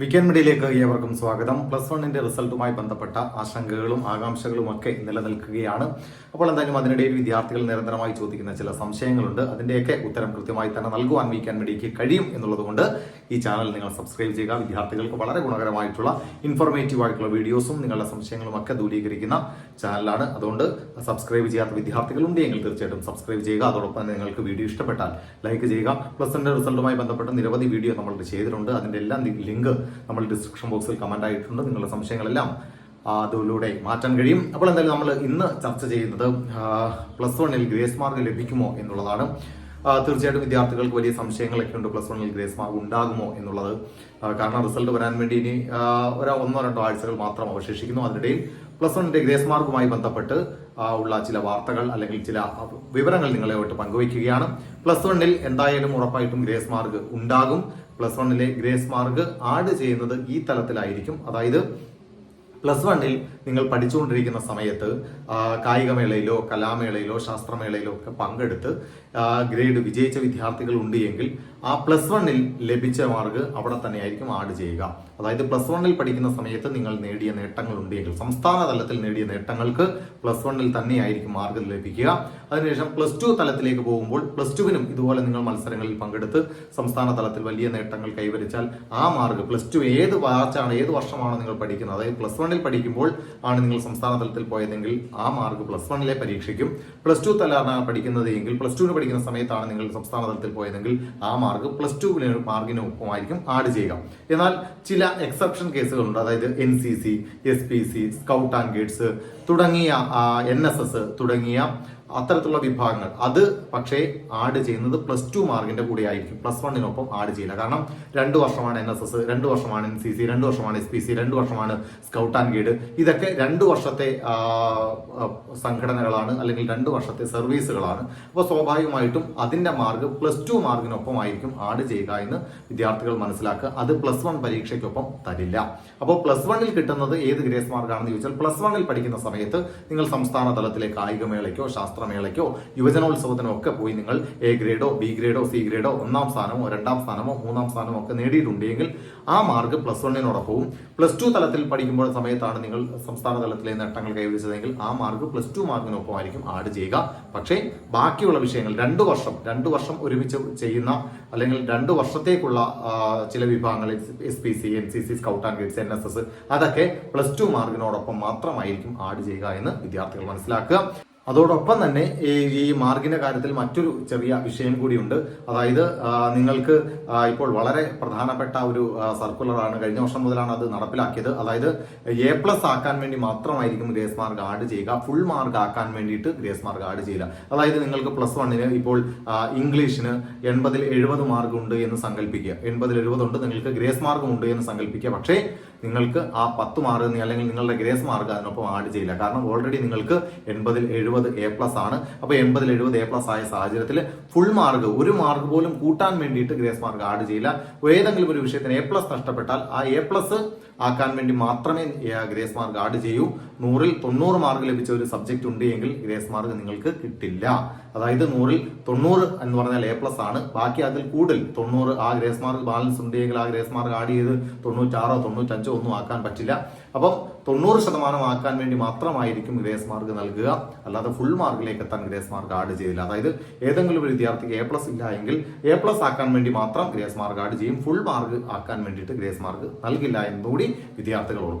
Weekend മീഡിയയിലേക്ക് ഏവർക്കും സ്വാഗതം. പ്ലസ് വണ്ണിന്റെ റിസൾട്ടുമായി ബന്ധപ്പെട്ട ആശങ്കകളും ആകാംക്ഷകളും ഒക്കെ നിലനിൽക്കുകയാണ്. അപ്പോൾ എന്തായാലും അതിനിടയിൽ വിദ്യാർത്ഥികൾ നിരന്തരമായി ചോദിക്കുന്ന ചില സംശയങ്ങളുണ്ട്. അതിന്റെയൊക്കെ ഉത്തരം കൃത്യമായി തന്നെ നൽകുവാൻ വിക്കാൻ മീഡിയയ്ക്ക് കഴിയും എന്നുള്ളത് കൊണ്ട് ഈ ചാനൽ നിങ്ങൾ സബ്സ്ക്രൈബ് ചെയ്യുക. വിദ്യാർത്ഥികൾക്ക് വളരെ ഗുണകരമായിട്ടുള്ള ഇൻഫോർമേറ്റീവ് ആയിട്ടുള്ള വീഡിയോസും നിങ്ങളുടെ സംശയങ്ങളും ഒക്കെ ദൂരീകരിക്കുന്ന ചാനലാണ് അതുകൊണ്ട് സബ്സ്ക്രൈബ് ചെയ്യാത്ത വിദ്യാർത്ഥികളുണ്ട് എങ്കിൽ തീർച്ചയായിട്ടും സബ്സ്ക്രൈബ് ചെയ്യുക. അതോടൊപ്പം തന്നെ നിങ്ങൾക്ക് വീഡിയോ ഇഷ്ടപ്പെട്ടാൽ ലൈക്ക് ചെയ്യുക. പ്ലസ് എന്റെ റിസൾട്ടുമായി ബന്ധപ്പെട്ട നിരവധി വീഡിയോ നമ്മൾ ചെയ്തിട്ടുണ്ട്. അതിന്റെ എല്ലാം ലിങ്ക് നമ്മൾ ഡിസ്ക്രിപ്ഷൻ ബോക്സിൽ കമന്റ് ആയിട്ടുണ്ട്. നിങ്ങളുടെ സംശയങ്ങളെല്ലാം അതിലൂടെ മാറ്റാൻ കഴിയും. അപ്പോൾ എന്തായാലും നമ്മൾ ഇന്ന് ചർച്ച ചെയ്യുന്നത് പ്ലസ് വണ്ണിൽ ഗ്രേസ് മാർക്ക് ലഭിക്കുമോ എന്നുള്ളതാണ്. തീർച്ചയായിട്ടും വിദ്യാർത്ഥികൾക്ക് വലിയ സംശയങ്ങളൊക്കെ ഉണ്ട്. പ്ലസ് വണ്ണിൽ ഗ്രേസ് മാർക്ക് ഉണ്ടാകുമോ എന്നുള്ളത്. കാരണം റിസൾട്ട് വരാൻ വേണ്ടി ഇനി ഒരു ഒന്നോ രണ്ടോ ആഴ്ചകൾ മാത്രം അവശേഷിക്കുന്നു. അതിനിടയിൽ പ്ലസ് വണ്ണിന്റെ ഗ്രേസ് മാർക്കുമായി ബന്ധപ്പെട്ട് ഉള്ള ചില വാർത്തകൾ അല്ലെങ്കിൽ ചില വിവരങ്ങൾ നിങ്ങളെയോട്ട് പങ്കുവയ്ക്കുകയാണ്. പ്ലസ് വണ്ണിൽ എന്തായാലും ഉറപ്പായിട്ടും ഗ്രേസ് മാർക്ക് ഉണ്ടാകും. പ്ലസ് വണ്ണിലെ ഗ്രേസ് മാർക്ക് ആഡ് ചെയ്യുന്നത് ഈ തലത്തിലായിരിക്കും. അതായത് പ്ലസ് വണ്ണിൽ നിങ്ങൾ പഠിച്ചുകൊണ്ടിരിക്കുന്ന സമയത്ത് കായികമേളയിലോ കലാമേളയിലോ ശാസ്ത്രമേളയിലോ ഒക്കെ പങ്കെടുത്ത് ഗ്രേഡ് വിജയിച്ച വിദ്യാർത്ഥികൾ ഉണ്ട് എങ്കിൽ ആ പ്ലസ് വണ്ണിൽ ലഭിച്ച മാർക്ക് അവിടെ തന്നെയായിരിക്കും ആഡ് ചെയ്യുക. അതായത് പ്ലസ് വണ്ണിൽ പഠിക്കുന്ന സമയത്ത് നിങ്ങൾ നേടിയ നേട്ടങ്ങൾ ഉണ്ട് എങ്കിൽ സംസ്ഥാന തലത്തിൽ നേടിയ നേട്ടങ്ങൾക്ക് പ്ലസ് വണ്ണിൽ തന്നെയായിരിക്കും മാർക്ക് ലഭിക്കുക. അതിനുശേഷം പ്ലസ് ടു തലത്തിലേക്ക് പോകുമ്പോൾ പ്ലസ് ടുവിനും ഇതുപോലെ നിങ്ങൾ മത്സരങ്ങളിൽ പങ്കെടുത്ത് സംസ്ഥാന തലത്തിൽ വലിയ നേട്ടങ്ങൾ കൈവരിച്ചാൽ ആ മാർക്ക് പ്ലസ് ടു ഏത് വാച്ചാണ് ഏത് വർഷമാണ് നിങ്ങൾ പഠിക്കുന്നത്? അതായത് പ്ലസ് വണ്ണിൽ പഠിക്കുമ്പോൾ ആണ് നിങ്ങൾ സംസ്ഥാന തലത്തിൽ പോയതെങ്കിൽ ആ മാർക്ക് പ്ലസ് വണ്ണിലെ പരീക്ഷയ്ക്കും. പ്ലസ് ടു തലാണ് പഠിക്കുന്നത് എങ്കിൽ പ്ലസ് ടുവിന് പഠിക്കുന്ന സമയത്താണ് നിങ്ങൾ സംസ്ഥാന തലത്തിൽ പോയതെങ്കിൽ ആ മാർക്ക് പ്ലസ് ടു മാർക്കിന് ഒപ്പമായിരിക്കും ആഡ് ചെയ്യുക. എന്നാൽ ചില എക്സെപ്ഷൻ കേസുകളുണ്ട് അതായത് N C C S P C scout and guides തുടങ്ങിയ എൻ എസ് എസ് തുടങ്ങിയ അത്തരത്തിലുള്ള വിഭാഗങ്ങൾ. അത് പക്ഷേ ആഡ് ചെയ്യുന്നത് പ്ലസ് ടു മാർക്കിന്റെ കൂടെ ആയിരിക്കും. പ്ലസ് വണ്ണിനൊപ്പം ആഡ് ചെയ്യില്ല. കാരണം രണ്ട് വർഷമാണ് എൻ എസ് എസ് രണ്ട് വർഷമാണ് എൻ സി സി രണ്ട് വർഷമാണ് എസ് പി സി രണ്ട് വർഷമാണ് സ്കൗട്ട് ആൻഡ് ഗൈഡ് ഇതൊക്കെ രണ്ട് വർഷത്തെ സംഘടനകളാണ് അല്ലെങ്കിൽ രണ്ട് വർഷത്തെ സർവീസുകളാണ് അപ്പോൾ സ്വാഭാവികമായിട്ടും അതിന്റെ മാർക്ക് പ്ലസ് ടു മാർക്കിനൊപ്പമായിരിക്കും ആഡ് ചെയ്യുക എന്ന് വിദ്യാർത്ഥികൾ മനസ്സിലാക്കുക. അത് പ്ലസ് വൺ പരീക്ഷയ്ക്കൊപ്പം തരില്ല. അപ്പോൾ പ്ലസ് വണ്ണിൽ കിട്ടുന്നത് ഏത് ഗ്രേസ് മാർക്കാണെന്ന് ചോദിച്ചാൽ പ്ലസ് വണ്ണിൽ പഠിക്കുന്ന സമയത്ത് നിങ്ങൾ സംസ്ഥാന തലത്തിലെ കായികമേളയ്ക്കോ ശാസ്ത്രമേളയ്ക്കോ യുവജനോത്സവത്തിനോ ഒക്കെ പോയി നിങ്ങൾ എ ഗ്രേഡോ ബി ഗ്രേഡോ സി ഗ്രേഡോ ഒന്നാം സ്ഥാനമോ രണ്ടാം സ്ഥാനമോ മൂന്നാം സ്ഥാനമോ ഒക്കെ നേടിയിട്ടുണ്ടെങ്കിൽ ആ മാർക്ക് പ്ലസ് വണ്ണിനോടൊപ്പവും പ്ലസ് ടു തലത്തിൽ പഠിക്കുമ്പോൾ സമയത്താണ് നിങ്ങൾ സംസ്ഥാന തലത്തിലെ നേട്ടങ്ങൾ കൈവരിച്ചതെങ്കിൽ ആ മാർക്ക് പ്ലസ് ടു മാർക്കിനൊപ്പം ആയിരിക്കും ആഡ് ചെയ്യുക. പക്ഷേ ബാക്കിയുള്ള വിഷയങ്ങൾ രണ്ടു വർഷം രണ്ടു വർഷം ഒരുമിച്ച് ചെയ്യുന്ന അല്ലെങ്കിൽ രണ്ടു വർഷത്തേക്കുള്ള ചില വിഭാഗങ്ങൾ S P C N C C scout and guides N S S അതൊക്കെ പ്ലസ് ടു മാർക്കിനോടൊപ്പം മാത്രമായിരിക്കും ആഡ് ചെയ്യുക എന്ന് വിദ്യാർത്ഥികൾ മനസ്സിലാക്കുക. അതോടൊപ്പം തന്നെ ഈ മാർഗിന്റെ കാര്യത്തിൽ മറ്റൊരു ചെറിയ വിഷയം കൂടിയുണ്ട്. അതായത് നിങ്ങൾക്ക് ഇപ്പോൾ വളരെ പ്രധാനപ്പെട്ട ഒരു സർക്കുലറാണ്. കഴിഞ്ഞ വർഷം മുതലാണ് അത് നടപ്പിലാക്കിയത്. അതായത് എ പ്ലസ് ആക്കാൻ വേണ്ടി മാത്രമായിരിക്കും ഗ്രേസ് മാർക്ക് ആഡ് ചെയ്യുക. ഫുൾ മാർക്ക് ആക്കാൻ വേണ്ടിയിട്ട് ഗ്രേസ് മാർക്ക് ആഡ് ചെയ്യില്ല അതായത് നിങ്ങൾക്ക് പ്ലസ് വണ്ണിന് ഇപ്പോൾ ഇംഗ്ലീഷിന് എൺപതിൽ എഴുപത് മാർക്ക് ഉണ്ട് എന്ന് സങ്കല്പിക്കുക. എൺപതിൽ എഴുപത് ഉണ്ട് നിങ്ങൾക്ക് ഗ്രേസ് മാർക്കും ഉണ്ട് എന്ന് സങ്കല്പിക്കുക. പക്ഷേ നിങ്ങൾക്ക് ആ പത്ത് മാർക്ക് അല്ലെങ്കിൽ നിങ്ങളുടെ ഗ്രേസ് മാർക്ക് അതിനൊപ്പം ആഡ് ചെയ്യില്ല. കാരണം ഓൾറെഡി നിങ്ങൾക്ക് എൺപതിൽ എഴുപത് എ പ്ലസ് ആണ്. അപ്പോൾ എൺപതിൽ എഴുപത് എ പ്ലസ് ആയ സാഹചര്യത്തിൽ ഫുൾ മാർക്ക് ഒരു മാർക്ക് പോലും കൂട്ടാൻ വേണ്ടിയിട്ട് ഗ്രേസ് മാർക്ക് ആഡ് ചെയ്യില്ല. ഏതെങ്കിലും ഒരു വിഷയത്തിന് എ പ്ലസ് നഷ്ടപ്പെട്ടാൽ ആ എ പ്ലസ് ആക്കാൻ വേണ്ടി മാത്രമേ ഗ്രേസ് മാർക്ക് ആഡ് ചെയ്യൂ. നൂറിൽ തൊണ്ണൂറ് മാർക്ക് ലഭിച്ച ഒരു സബ്ജക്റ്റ് ഉണ്ട് എങ്കിൽ ഗ്രേസ് മാർക്ക് നിങ്ങൾക്ക് കിട്ടില്ല. അതായത് നൂറിൽ തൊണ്ണൂറ് എന്ന് പറഞ്ഞാൽ എ പ്ലസ് ആണ്. ബാക്കി അതിൽ കൂടുതൽ തൊണ്ണൂറ് ആ ഗ്രേസ് മാർക്ക് ബാലൻസ് ഉണ്ടെങ്കിൽ ആ ഗ്രേസ് മാർക്ക് ആഡ് ചെയ്ത് തൊണ്ണൂറ്റാറോ തൊണ്ണൂറ്റഞ്ചോ ഒന്നും ആക്കാൻ പറ്റില്ല. അപ്പം തൊണ്ണൂറ് ശതമാനം ആക്കാൻ വേണ്ടി മാത്രമായിരിക്കും ഗ്രേസ് മാർക്ക് നൽകുക. അല്ലാതെ ഫുൾ മാർക്കിലേക്ക് എത്താൻ ഗ്രേസ് മാർക്ക് ആഡ് ചെയ്യില്ല അതായത് ഏതെങ്കിലും ഒരു വിദ്യാർത്ഥിക്ക് എ പ്ലസ് ഇല്ല എങ്കിൽ എ പ്ലസ് ആക്കാൻ വേണ്ടി മാത്രം ഗ്രേസ് മാർക്ക് ആഡ് ചെയ്യും. ഫുൾ മാർക്ക് ആക്കാൻ വേണ്ടിയിട്ട് ഗ്രേസ് മാർക്ക് നൽകില്ല എന്നുകൂടി വിദ്യാർത്ഥികൾ ഓർക്കും